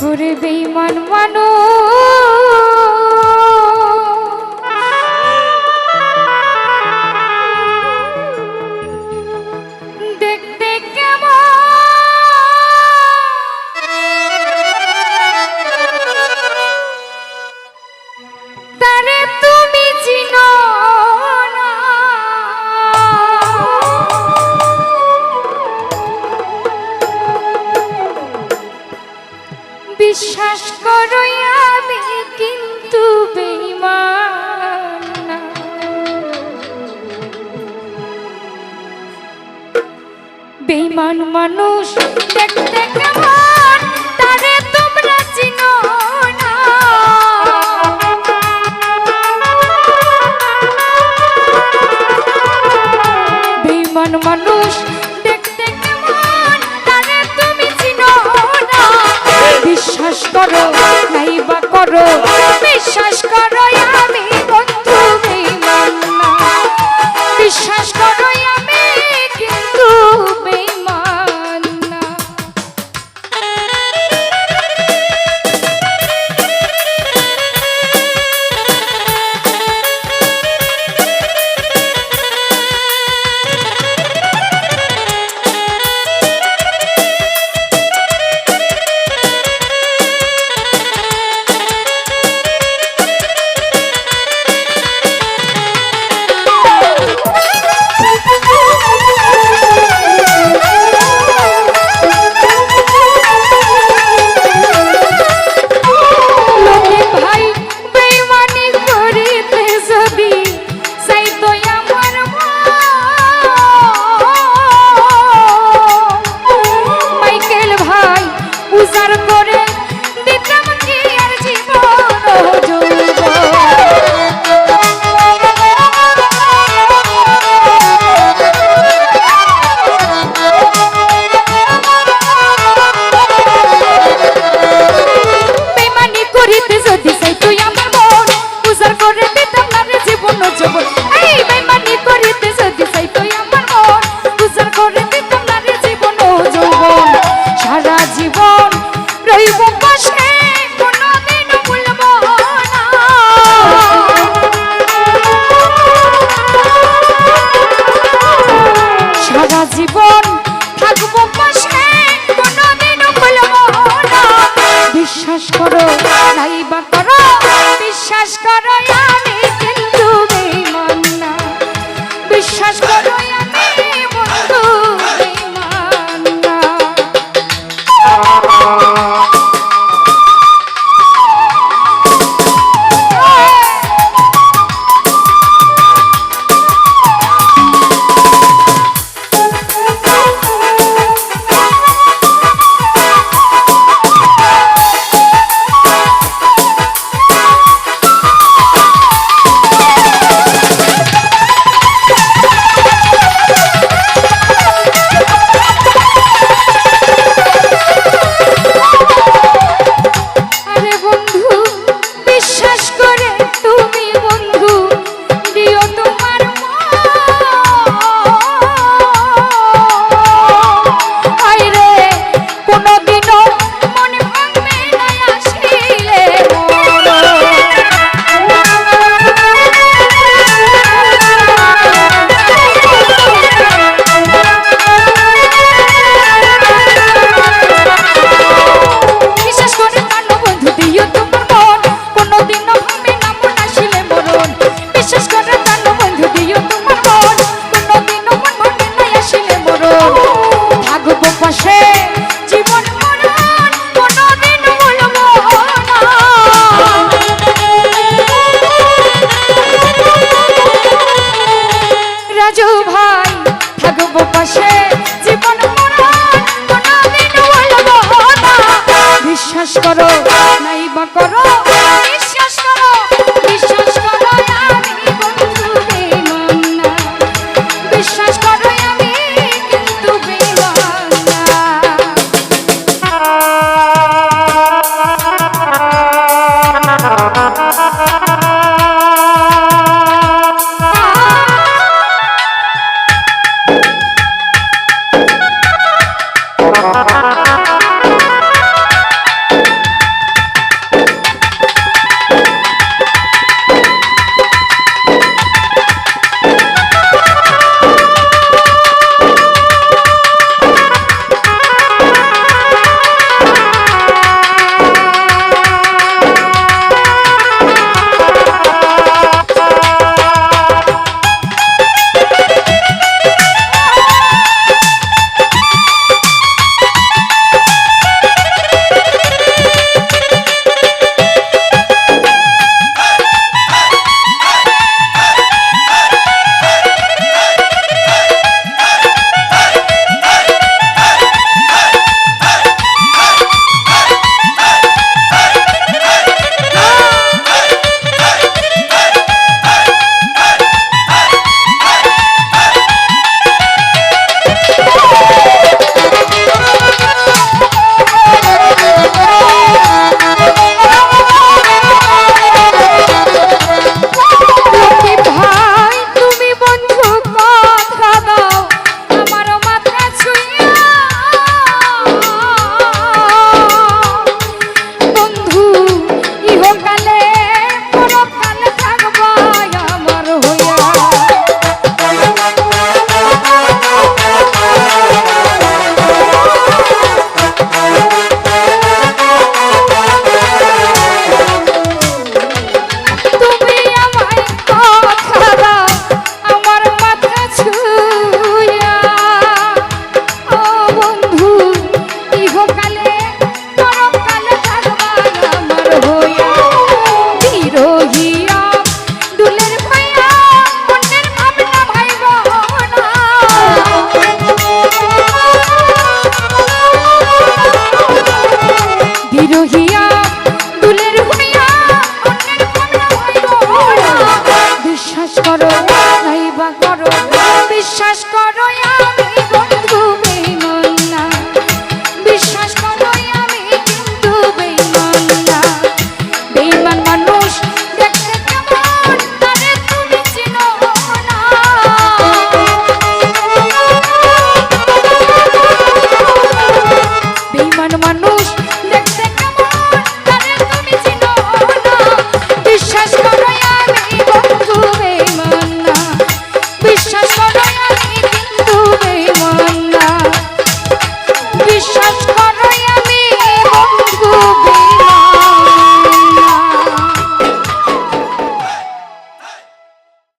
করবে মন মানুষ। বিশ্বাস করই আমি কিন্তু বেইমান বেইমান মানুষ দেখতে কেমন? উপহাস করো নাইবা করো। usar a cor